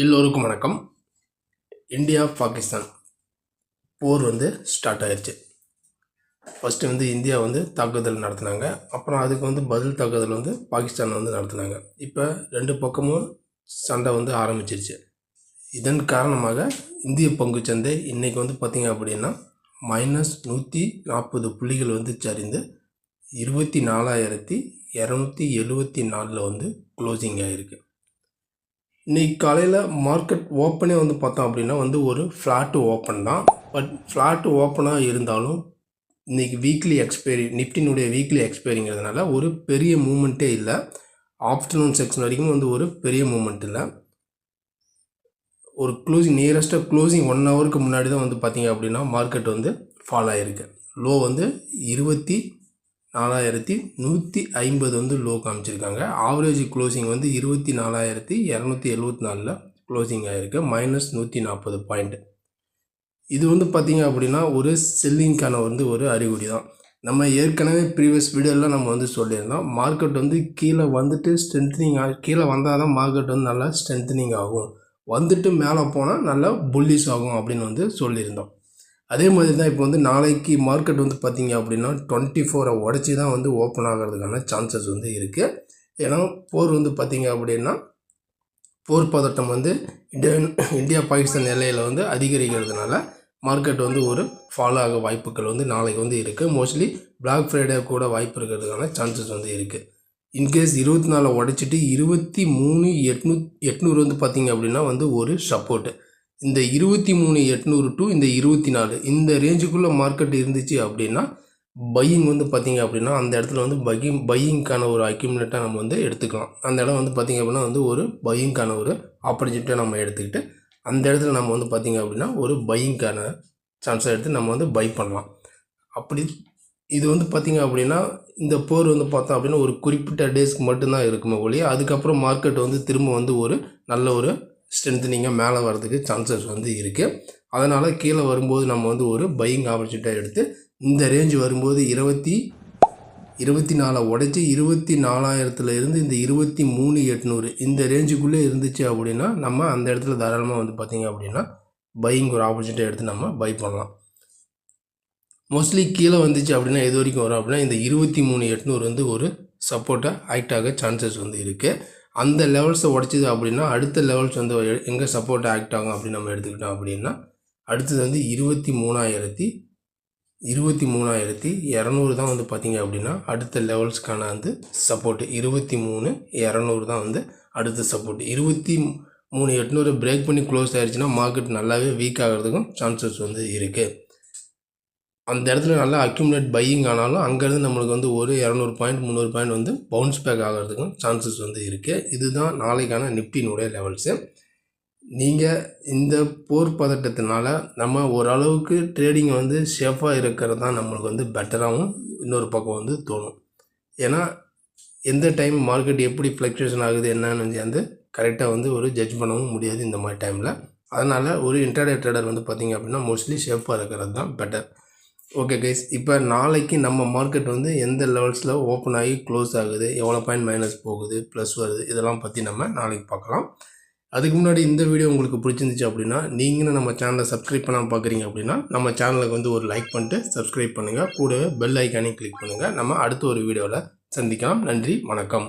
எல்லோருக்கும் வணக்கம். இந்தியா பாகிஸ்தான். போர் வந்து ஸ்டார்ட் ஆயிடுச்சு ஃபஸ்ட்டு வந்து இந்தியா வந்து தாக்குதல் நடத்தினாங்க. அப்புறம் அதுக்கு வந்து பதில் தாக்குதல் வந்து பாகிஸ்தான் வந்து நடத்துனாங்க. இப்போ ரெண்டு பக்கமும் சண்டை வந்து ஆரம்பிச்சிருச்சு. இதன் காரணமாக இந்திய பங்குச்சந்தை இன்றைக்கி வந்து பார்த்திங்க அப்படின்னா மைனஸ் நூற்றி நாற்பது புள்ளிகள் வந்து சரிந்து இருபத்தி நாலாயிரத்தி இரநூத்தி எழுபத்தி நாலில் வந்து க்ளோசிங் ஆகிருக்கு இன்றைக்கி காலையில் மார்க்கெட் ஓப்பனே வந்து பார்த்தோம் அப்படின்னா வந்து ஒரு ஃப்ளாட்டு ஓப்பன் தான். பட் ஃப்ளாட்டு ஓப்பனாக இருந்தாலும் இன்னைக்கு வீக்லி எக்ஸ்பைரி நிஃப்டினுடைய வீக்லி எக்ஸ்பைரிங்கிறதுனால ஒரு பெரிய மூமெண்ட்டே இல்லை. ஆஃப்டர்நூன் செக்ஷன் வரைக்கும் வந்து ஒரு பெரிய மூமெண்ட் இல்லை. ஒரு க்ளோசிங் நியரஸ்ட்டாக க்ளோசிங் ஒன் ஹவருக்கு முன்னாடி தான் வந்து பார்த்தீங்க அப்படின்னா மார்க்கெட் வந்து ஃபால் ஆகிருக்கு லோ வந்து இருபத்தி நாலாயிரத்தி நூற்றி ஐம்பது வந்து லோ காமிச்சிருக்காங்க. ஆவரேஜ் க்ளோசிங் வந்து இருபத்தி நாலாயிரத்தி இரநூத்தி எழுபத்தி நாலில் க்ளோசிங் ஆகிருக்கு மைனஸ் நூற்றி நாற்பது பாயிண்ட் இது வந்து பார்த்திங்க அப்படின்னா ஒரு செல்லிங்க்கான வந்து ஒரு அறிகுறி தான். நம்ம ஏற்கனவே ப்ரீவியஸ் வீடியோவில் நம்ம வந்து சொல்லியிருந்தோம். மார்க்கெட் வந்து கீழே வந்துட்டு ஸ்ட்ரென்த்னிங் ஆகி கீழே வந்தால் தான் மார்க்கெட் வந்து நல்லா ஸ்ட்ரென்த்னிங் ஆகும். வந்துட்டு மேலே போனால் நல்லா புல்லிஷ் ஆகும் அப்படின்னு வந்து சொல்லியிருந்தோம். அதே மாதிரி தான் இப்போ வந்து நாளைக்கு மார்க்கெட் வந்து பார்த்திங்க அப்படின்னா டுவெண்ட்டி ஃபோரை உடச்சி தான் வந்து ஓப்பன் ஆகிறதுக்கான சான்சஸ் வந்து இருக்குது ஏன்னா போர் வந்து பார்த்திங்க அப்படின்னா போர் பதட்டம் வந்து இந்தியா இந்தியா பாகிஸ்தான் எல்லையில் வந்து அதிகரிக்கிறதுனால மார்க்கெட் வந்து ஒரு ஃபாலோ ஆக வாய்ப்புகள் வந்து நாளைக்கு வந்து இருக்குது மோஸ்ட்லி பிளாக் ஃப்ரைடே கூட வாய்ப்பு இருக்கிறதுக்கான சான்சஸ் வந்து இருக்குது இன்கேஸ் இருபத்தி நாலு உடச்சிட்டு இருபத்தி மூணு எட்நூ எட்நூறு வந்து பார்த்திங்க அப்படின்னா வந்து ஒரு சப்போர்ட்டு இந்த இருபத்தி மூணு எட்நூறு டு இந்த இருபத்தி நாலு இந்த ரேஞ்சுக்குள்ளே மார்க்கெட் இருந்துச்சு அப்படின்னா பையிங் வந்து பார்த்திங்க அப்படின்னா அந்த இடத்துல வந்து பையிங் பையிங்க்கான ஒரு அக்யூமுலேட்டாக நம்ம வந்து எடுத்துக்கலாம். அந்த இடம் வந்து பார்த்திங்க அப்படின்னா வந்து ஒரு பையிங்க்கான ஒரு ஆப்பர்ச்சுனிட்டியாக நம்ம எடுத்துக்கிட்டு அந்த இடத்துல நம்ம வந்து பார்த்திங்க அப்படின்னா ஒரு பையிங்க்கான சான்ஸை எடுத்து நம்ம வந்து பை பண்ணலாம். அப்படி இது வந்து பார்த்திங்க அப்படின்னா இந்த போர் வந்து பார்த்தோம் அப்படின்னா ஒரு குறிப்பிட்ட டேஸ்க்கு மட்டும்தான் இருக்குமே ஒழிய அதுக்கப்புறம் மார்க்கெட் வந்து திரும்ப வந்து ஒரு நல்ல ஒரு ஸ்ட்ரென்த்னிங்காக மேலே வர்றதுக்கு சான்சஸ் வந்து இருக்குது அதனால் கீழே வரும்போது நம்ம வந்து ஒரு பையிங் ஆப்பர்ச்சுனிட்டியாக எடுத்து இந்த ரேஞ்ச் வரும்போது இருபத்தி இருபத்தி நாலை உடச்சி இருபத்தி நாலாயிரத்துல இருந்து இந்த இருபத்தி மூணு எட்நூறு இந்த ரேஞ்சுக்குள்ளே இருந்துச்சு அப்படின்னா நம்ம அந்த இடத்துல தாராளமாக வந்து பார்த்திங்க அப்படின்னா பையிங் ஒரு ஆப்பர்ச்சுனிட்டியாக எடுத்து நம்ம பை பண்ணலாம். மோஸ்ட்லி கீழே வந்துச்சு அப்படின்னா எது வரைக்கும் வரும் அப்படின்னா இந்த இருபத்தி மூணு எட்நூறு வந்து ஒரு சப்போர்ட்டாக ஆக்ட் ஆக சான்சஸ் வந்து இருக்குது அந்த லெவல்ஸை உடச்சிது அப்படின்னா அடுத்த லெவல்ஸ் வந்து எங்கே சப்போர்ட் ஆக்ட் ஆகும் அப்படின்னு நம்ம எடுத்துக்கிட்டோம் அப்படின்னா அடுத்தது வந்து இருபத்தி மூணாயிரத்தி இருபத்தி மூணாயிரத்தி இரநூறு தான் வந்து பார்த்திங்க அப்படின்னா அடுத்த லெவல்ஸ்க்கான வந்து சப்போர்ட்டு இருபத்தி மூணு இரநூறு தான் வந்து அடுத்த சப்போர்ட் இருபத்தி மூணு எட்நூறு பிரேக் பண்ணி க்ளோஸ் ஆயிடுச்சுன்னா மார்க்கெட் நல்லாவே வீக் ஆகிறதுக்கும் சான்சஸ் வந்து இருக்குது அந்த இடத்துல நல்லா அக்யூமுலேட் பையிங் ஆனாலும் அங்கேருந்து நம்மளுக்கு வந்து ஒரு இரநூறு பாயிண்ட் முந்நூறு பாயிண்ட் வந்து பவுன்ஸ் பேக் ஆகிறதுக்கும் சான்சஸ் வந்து இருக்குது இதுதான் நாளைக்கான நிப்டினுடைய லெவல்ஸு நீங்கள் இந்த போர் பதட்டத்தினால நம்ம ஓரளவுக்கு ட்ரேடிங் வந்து சேஃபாக இருக்கிறது தான் நம்மளுக்கு வந்து பெட்டராகவும் இன்னொரு பக்கம் வந்து தோணும். ஏன்னா எந்த டைம் மார்க்கெட் எப்படி ஃப்ளக்சுவேஷன் ஆகுது என்னன்னு வந்து கரெக்டாக வந்து ஒரு ஜட்ஜ் பண்ணவும் முடியாது இந்த மாதிரி டைமில் அதனால் ஒரு இன்டர்டே ட்ரேடர் வந்து பார்த்திங்க அப்படின்னா மோஸ்ட்லி சேஃபாக இருக்கிறது தான் பெட்டர் ஓகே கைஸ் இப்போ நாளைக்கு நம்ம மார்க்கெட் வந்து எந்த லெவல்ஸில் ஓப்பன் ஆகி க்ளோஸ் ஆகுது? எவ்வளோ பாயிண்ட் மைனஸ் போகுது? ப்ளஸ் வருது? இதெல்லாம் பற்றி நம்ம நாளைக்கு பார்க்கலாம். அதுக்கு முன்னாடி இந்த வீடியோ உங்களுக்கு பிடிச்சிருந்துச்சு அப்படின்னா நீங்களும் நம்ம சேனலை சப்ஸ்கிரைப் பண்ணாமல் பார்க்குறீங்க அப்படின்னா நம்ம சேனலுக்கு வந்து ஒரு லைக் பண்ணிட்டு சப்ஸ்கிரைப் பண்ணுங்கள் கூடவே பெல் ஐக்கானையும் கிளிக் பண்ணுங்கள் நம்ம அடுத்த ஒரு வீடியோவில் சந்திக்கலாம். நன்றி. வணக்கம்.